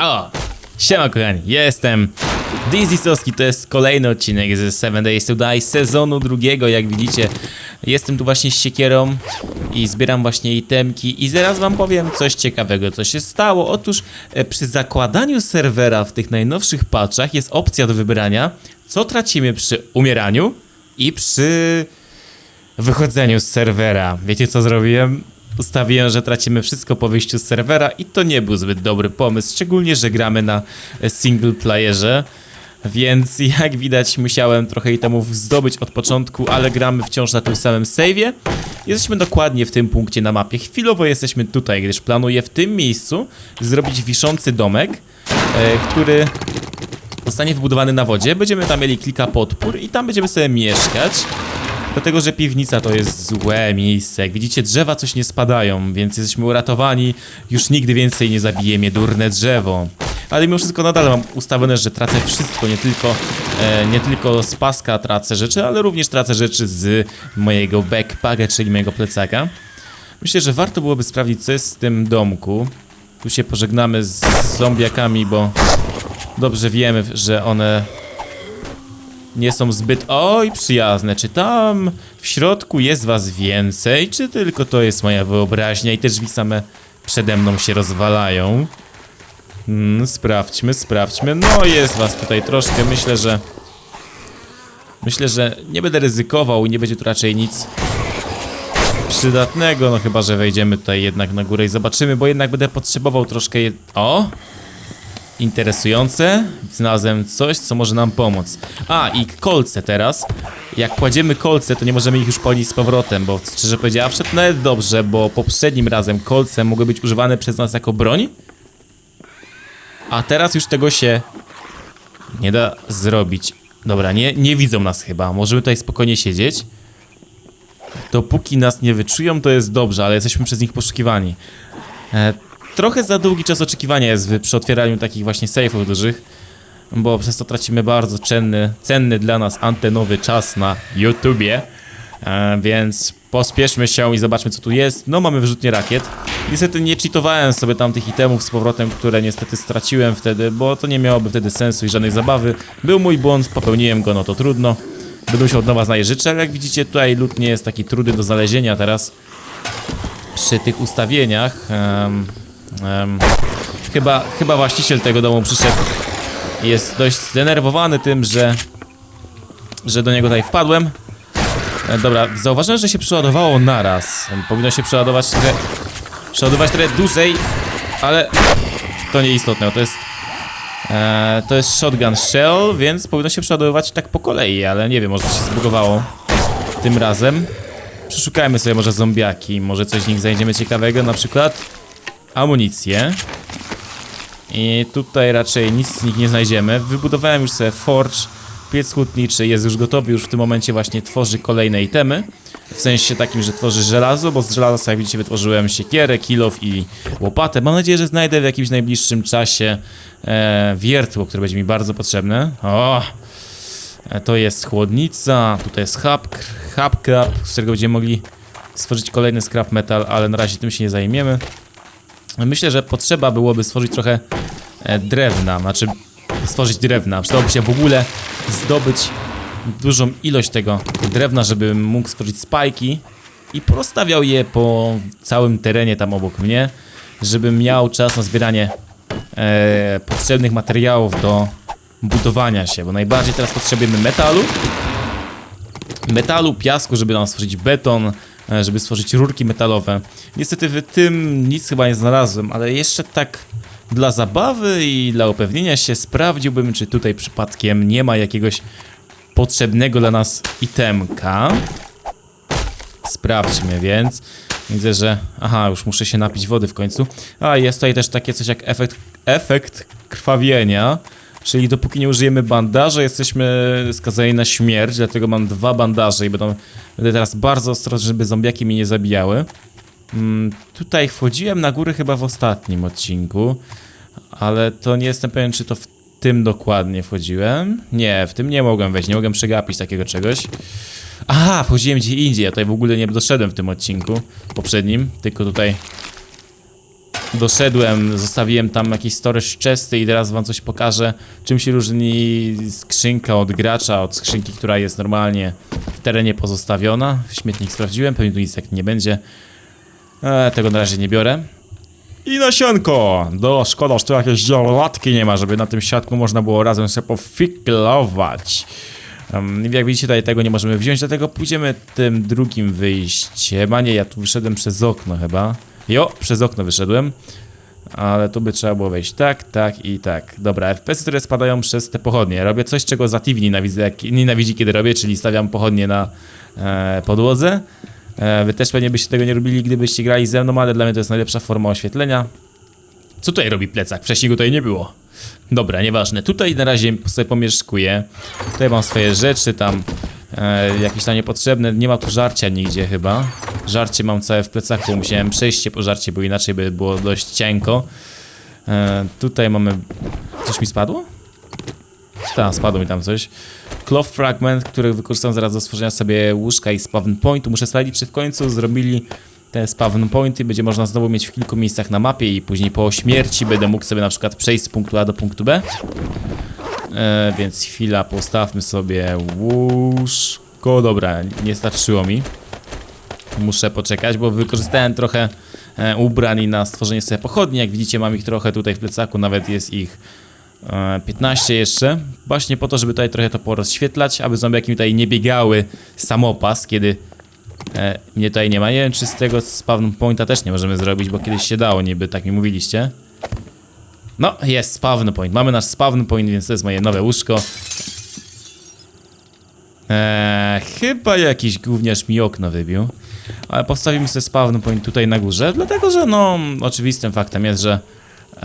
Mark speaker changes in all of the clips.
Speaker 1: O, siema kochani, jestem Dizzy Soski, to jest kolejny odcinek ze 7 Days to Die sezonu drugiego, jak widzicie. Jestem tu właśnie z siekierą i zbieram właśnie itemki i zaraz wam powiem coś ciekawego, co się stało. Otóż e, przy zakładaniu serwera w tych najnowszych patchach jest opcja do wybrania, co tracimy przy umieraniu i przy wychodzeniu z serwera. Wiecie co zrobiłem? Ustawiłem, że tracimy wszystko po wyjściu z serwera i to nie był zbyt dobry pomysł, szczególnie, że gramy na e, single playerze. Więc jak widać musiałem trochę itemów zdobyć od początku, ale gramy wciąż na tym samym save'ie. Jesteśmy dokładnie w tym punkcie na mapie. Chwilowo jesteśmy tutaj, gdyż planuję w tym miejscu zrobić wiszący domek, e, który zostanie wybudowany na wodzie. Będziemy tam mieli kilka podpór i tam będziemy sobie mieszkać. Dlatego, że piwnica to jest złe miejsce. Jak widzicie, drzewa coś nie spadają, więc jesteśmy uratowani. Już nigdy więcej nie zabije mnie durne drzewo. Ale mimo wszystko nadal mam ustawione, że tracę wszystko, nie tylko, e, nie tylko z paska tracę rzeczy, ale również tracę rzeczy z mojego backpacka, czyli mojego plecaka. Myślę, że warto byłoby sprawdzić, co jest w tym domku. Tu się pożegnamy z zombiakami, bo dobrze wiemy, że one nie są zbyt oj przyjazne. Czy tam w środku jest was więcej, czy tylko to jest moja wyobraźnia i te drzwi same przede mną się rozwalają? Hmm, sprawdźmy, sprawdźmy. No jest was tutaj troszkę, myślę, że... Myślę, że nie będę ryzykował i nie będzie tu raczej nic przydatnego, no chyba, że wejdziemy tutaj jednak na górę i zobaczymy, bo jednak będę potrzebował troszkę... Je... O! Interesujące. Znalazłem coś, co może nam pomóc. A, i kolce teraz. Jak kładziemy kolce, to nie możemy ich już polić z powrotem, bo szczerze powiedziawszy, to nawet dobrze, bo poprzednim razem kolce mogły być używane przez nas jako broń. A teraz już tego się nie da zrobić. Dobra, nie, nie widzą nas chyba. Możemy tutaj spokojnie siedzieć. Dopóki nas nie wyczują, to jest dobrze, ale jesteśmy przez nich poszukiwani. E, trochę za długi czas oczekiwania jest przy otwieraniu takich właśnie sejfów dużych, bo przez to tracimy bardzo cenny, cenny dla nas antenowy czas na YouTubie, e, więc pospieszmy się i zobaczmy co tu jest. No mamy wyrzutnie rakiet. Niestety nie cheatowałem sobie tam tych itemów z powrotem, które niestety straciłem wtedy, bo to nie miałoby wtedy sensu i żadnej zabawy. Był mój błąd, popełniłem go, no to trudno. Będę musiał od nowa znaleźć ale jak widzicie tutaj lód nie jest taki trudny do znalezienia teraz przy tych ustawieniach. Em, chyba, chyba właściciel tego domu przyszedł jest dość zdenerwowany tym, że, że do niego tutaj wpadłem. E, dobra, zauważyłem, że się przeładowało naraz. Powinno się przeładować trochę, przeładować trochę dłużej, ale to nieistotne, to jest e, to jest shotgun shell, więc powinno się przeładowywać tak po kolei, ale nie wiem, może się zbugowało tym razem. Przeszukajmy sobie może zombiaki, może coś z nich znajdziemy ciekawego, na przykład amunicję. I tutaj raczej nic z nich nie znajdziemy. Wybudowałem już sobie forge, piec hutniczy jest już gotowy, już w tym momencie właśnie tworzy kolejne itemy. W sensie takim, że tworzy żelazo, bo z żelaza, jak widzicie, wytworzyłem siekierę, kilof i łopatę. Mam nadzieję, że znajdę w jakimś najbliższym czasie e, wiertło, które będzie mi bardzo potrzebne. O! E, To jest chłodnica, tutaj jest hub, hub crab, z którego będziemy mogli stworzyć kolejny scrap metal, ale na razie tym się nie zajmiemy. Myślę, że potrzeba byłoby stworzyć trochę e, drewna, znaczy stworzyć drewna. Przydałoby się w ogóle zdobyć dużą ilość tego drewna, żebym mógł stworzyć spajki i postawiał je po całym terenie tam obok mnie, żebym miał czas na zbieranie e, potrzebnych materiałów do budowania się, bo najbardziej teraz potrzebujemy metalu, metalu, piasku, żeby nam stworzyć beton, żeby stworzyć rurki metalowe. Niestety w tym nic chyba nie znalazłem, ale jeszcze tak dla zabawy i dla upewnienia się sprawdziłbym, czy tutaj przypadkiem nie ma jakiegoś potrzebnego dla nas itemka. Sprawdźmy więc. Widzę, że... Aha, już muszę się napić wody w końcu. A, jest tutaj też takie coś jak efekt, efekt krwawienia. Czyli dopóki nie użyjemy bandaża, jesteśmy skazani na śmierć, dlatego mam dwa bandaże i będą, będę teraz bardzo ostrożny, żeby zombiaki mnie nie zabijały. Mm, tutaj wchodziłem na górę chyba w ostatnim odcinku, ale to nie jestem pewien, czy to w tym dokładnie wchodziłem. Nie, w tym nie mogłem wejść, nie mogłem przegapić takiego czegoś. Aha, wchodziłem gdzie indziej, ja tutaj w ogóle nie doszedłem w tym odcinku poprzednim, tylko tutaj doszedłem, zostawiłem tam jakieś storage chesty i teraz wam coś pokażę, czym się różni skrzynka od gracza, od skrzynki, która jest normalnie w terenie pozostawiona. Śmietnik sprawdziłem, pewnie tu nic tak nie będzie. E, tego na razie nie biorę. I nasionko! Do szkoda, że tu jakieś zielolatki nie ma, żeby na tym siatku można było razem sobie pofiklować. Um, jak widzicie tutaj tego nie możemy wziąć, dlatego pójdziemy tym drugim wyjściem. A nie, ja tu wyszedłem przez okno chyba. Jo, przez okno wyszedłem. Ale tu by trzeba było wejść tak, tak i tak. Dobra, FPS-y, które spadają przez te pochodnie. Robię coś, czego Zativi nienawidzi, jak, nienawidzi kiedy robię, czyli stawiam pochodnie na e, podłodze. E, wy też pewnie byście tego nie robili, gdybyście grali ze mną, ale dla mnie to jest najlepsza forma oświetlenia. Co tutaj robi plecak? Wcześniej go tutaj nie było. Dobra, nieważne. Tutaj na razie sobie pomieszkuję. Tutaj mam swoje rzeczy, tam e, jakieś tam niepotrzebne. Nie ma tu żarcia nigdzie chyba. Żarcie mam całe w plecaku. Musiałem przejść się po żarcie, bo inaczej by było dość cienko. E, tutaj mamy... Coś mi spadło? Tak, spadło mi tam coś. Cloth Fragment, który wykorzystam zaraz do stworzenia sobie łóżka i spawn pointu. Muszę sprawdzić, czy w końcu zrobili te spawn pointy. Będzie można znowu mieć w kilku miejscach na mapie i później po śmierci będę mógł sobie na przykład przejść z punktu A do punktu B. E, więc chwila, postawmy sobie łóżko. Dobra, nie starczyło mi. Muszę poczekać, bo wykorzystałem trochę e, ubrań na stworzenie sobie pochodni. Jak widzicie, mam ich trochę tutaj w plecaku, nawet jest ich e, 15 jeszcze. Właśnie po to, żeby tutaj trochę to porozświetlać, aby zombiaki mi tutaj nie biegały samopas, kiedy e, mnie tutaj nie ma. Nie wiem, czy z tego spawn pointa też nie możemy zrobić, bo kiedyś się dało niby, tak mi mówiliście. No, jest spawn point. Mamy nasz spawn point, więc to jest moje nowe łóżko. Eee, chyba jakiś gówniarz mi okno wybił. Ale postawimy sobie spawn point tutaj na górze, dlatego że no, oczywistym faktem jest, że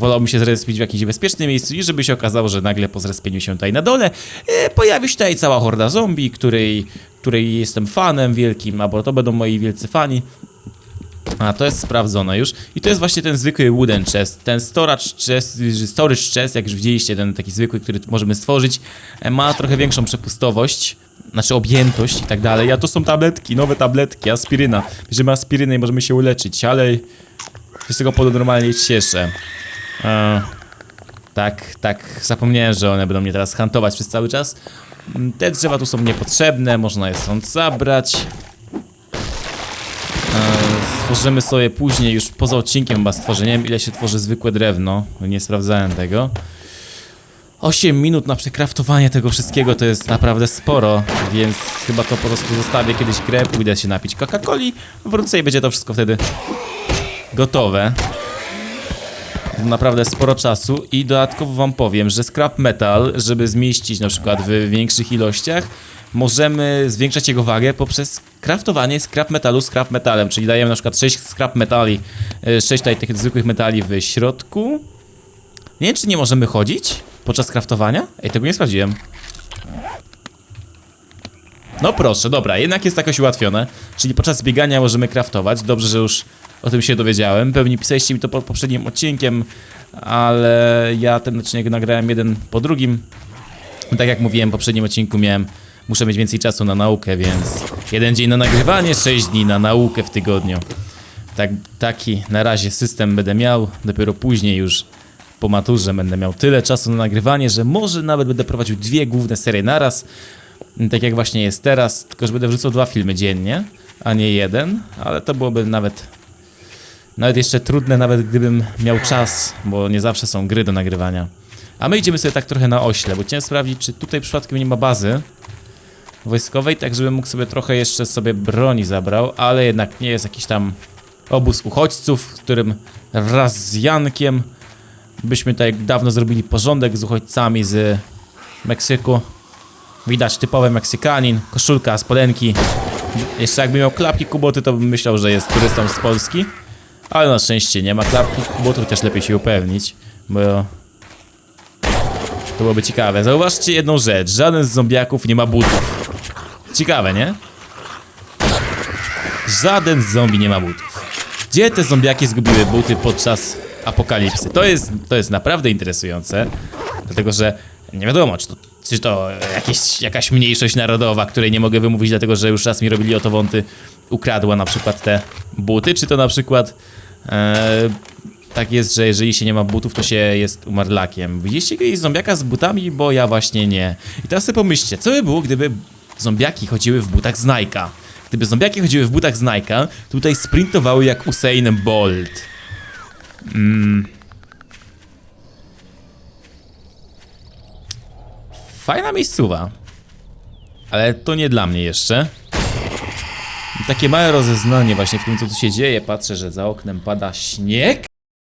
Speaker 1: wolałbym się zrespić w jakimś bezpiecznym miejscu i żeby się okazało, że nagle po zrespieniu się tutaj na dole e, pojawi się tutaj cała horda zombie, której, której jestem fanem wielkim, albo to będą moi wielcy fani. A, to jest sprawdzone już. I to jest właśnie ten zwykły wooden chest. Ten storage chest, storage chest, jak już widzieliście, ten taki zwykły, który możemy stworzyć, e, ma trochę większą przepustowość, znaczy objętość i tak dalej. A to są tabletki, nowe tabletki, aspiryna. Bierzemy aspirynę i możemy się uleczyć, ale się z tego powodu normalnie cieszę. E, tak, tak, zapomniałem, że one będą mnie teraz hantować przez cały czas. Mm, Te drzewa tu są niepotrzebne, można je stąd zabrać. E, Stworzymy sobie później, już poza odcinkiem chyba stworzeniem, ile się tworzy zwykłe drewno. Nie sprawdzałem tego. 8 minut na przekraftowanie tego wszystkiego to jest naprawdę sporo, więc chyba to po prostu zostawię kiedyś grę, pójdę się napić Coca-Coli, wrócę i będzie to wszystko wtedy gotowe. Naprawdę sporo czasu i dodatkowo wam powiem, że scrap metal, żeby zmieścić na przykład w większych ilościach, możemy zwiększać jego wagę poprzez craftowanie scrap metalu scrap metalem, czyli dajemy na przykład 6 scrap metali, 6 tutaj tych zwykłych metali w środku. Nie wiem, czy nie możemy chodzić podczas craftowania? Ej, tego nie sprawdziłem. No proszę, dobra, jednak jest jakoś ułatwione. Czyli podczas biegania możemy craftować. Dobrze, że już o tym się dowiedziałem. Pewnie pisaliście mi to pod poprzednim odcinkiem, ale ja ten odcinek nagrałem jeden po drugim. Tak jak mówiłem w poprzednim odcinku miałem, muszę mieć więcej czasu na naukę, więc jeden dzień na nagrywanie, 6 dni na naukę w tygodniu. Tak, taki na razie system będę miał, dopiero później już po maturze będę miał tyle czasu na nagrywanie, że może nawet będę prowadził dwie główne serie naraz, tak jak właśnie jest teraz, tylko że będę wrzucał dwa filmy dziennie, a nie jeden, ale to byłoby nawet nawet jeszcze trudne, nawet gdybym miał czas, bo nie zawsze są gry do nagrywania. A my idziemy sobie tak trochę na ośle, bo chciałem sprawdzić, czy tutaj przypadkiem nie ma bazy wojskowej, tak żebym mógł sobie trochę jeszcze sobie broni zabrał, ale jednak nie jest jakiś tam obóz uchodźców, w którym wraz z Jankiem byśmy tutaj dawno zrobili porządek z uchodźcami z Meksyku. Widać typowy Meksykanin, koszulka, spodenki. Jeszcze jakby miał klapki kuboty, to bym myślał, że jest turystą z Polski. Ale na szczęście nie ma klapki kuboty, chociaż lepiej się upewnić, bo to byłoby ciekawe. Zauważcie jedną rzecz, żaden z zombiaków nie ma butów. Ciekawe, nie? Żaden z zombie nie ma butów. Gdzie te zombiaki zgubiły buty podczas apokalipsy? To jest, to jest naprawdę interesujące, dlatego że nie wiadomo, czy to, czy to jakieś, jakaś mniejszość narodowa, której nie mogę wymówić, dlatego że już raz mi robili o to wąty, ukradła na przykład te buty, czy to na przykład e, tak jest, że jeżeli się nie ma butów, to się jest umarlakiem. Widzieliście kiedyś zombiaka z butami? Bo ja właśnie nie. I teraz sobie pomyślcie, co by było, gdyby zombiaki chodziły w butach z Nike'a? Gdyby zombiaki chodziły w butach z Nike'a, tutaj sprintowały jak Usain Bolt. Fajna miejscowa. Ale to nie dla mnie jeszcze. Takie małe rozeznanie właśnie w tym, co tu się dzieje. Patrzę, że za oknem pada śnieg.